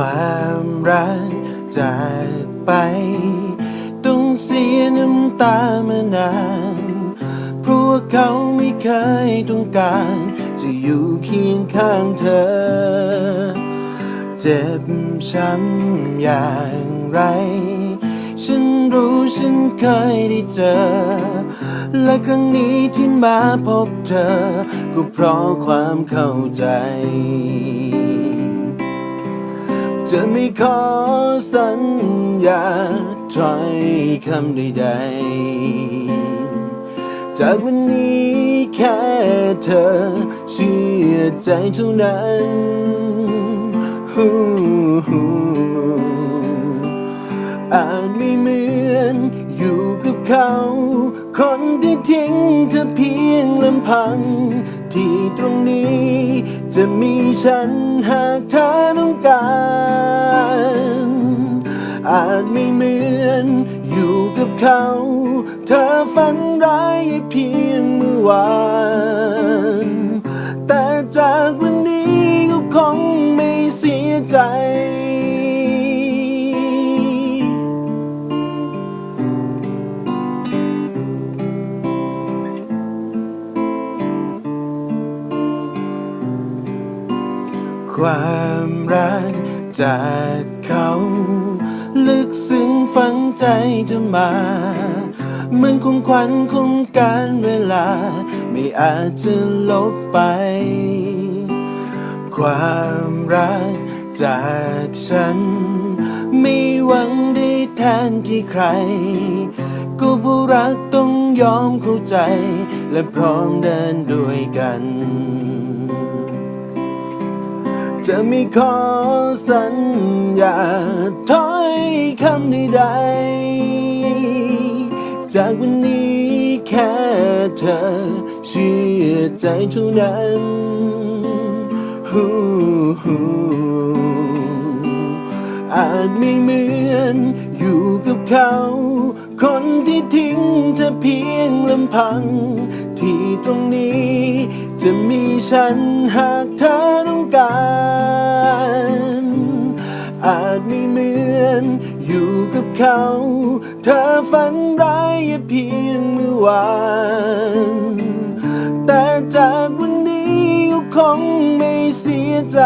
ความรักจากไป ต้องเสียน้ำตามานานเพราะว่าเขาไม่เคยต้องการ จะอยู่เคียงข้างเธอ เจ็บช้ำอย่างไร ฉันรู้ฉันเคยได้เจอ และครั้งนี้ที่มาพบเธอ ก็เพราะความเข้าใจ จะไม่ขอสัญญาถ้อยคำใดๆ จากวันนี้แค่เธอเชื่อใจเท่านั้นฮูอาจไม่เหมือนอยู่กับเขา คนที่ทิ้งเธอเพียงลำพัง ที่ตรงนี้จะมีฉัน หากเธอต้องการ อาจไม่เหมือนอยู่กับเขา เธอฝันร้ายเพียงเมื่อวาน แต่จากวันนี้ก็คงไม่เสียใจ ความรักจากเขา ลึกซึ้งฝังใจจะมา เหมือนคงควันคงการเวลา ไม่อาจจะลบไป ความรักจากฉัน ไม่หวังได้แทนที่ใครก็ผู้รักต้องยอมเข้าใจ และพร้อมเดินด้วยกัน จะไม่ขอสัญญาถ้อยคำใดๆจากวันนี้แค่เธอเชื่อใจเท่านั้นฮู้ฮู้อาจไม่เหมือนอยู่กับเขา คนที่ทิ้งเธอเพียงลำพัง ที่ตรงนี้จะมีฉันหากเธอ การอาจไม่เหมือนอยู่กับเขา เธอฝันร้ายเพียงเมื่อวาน แต่จากวันนี้ก็คงไม่เสียใจ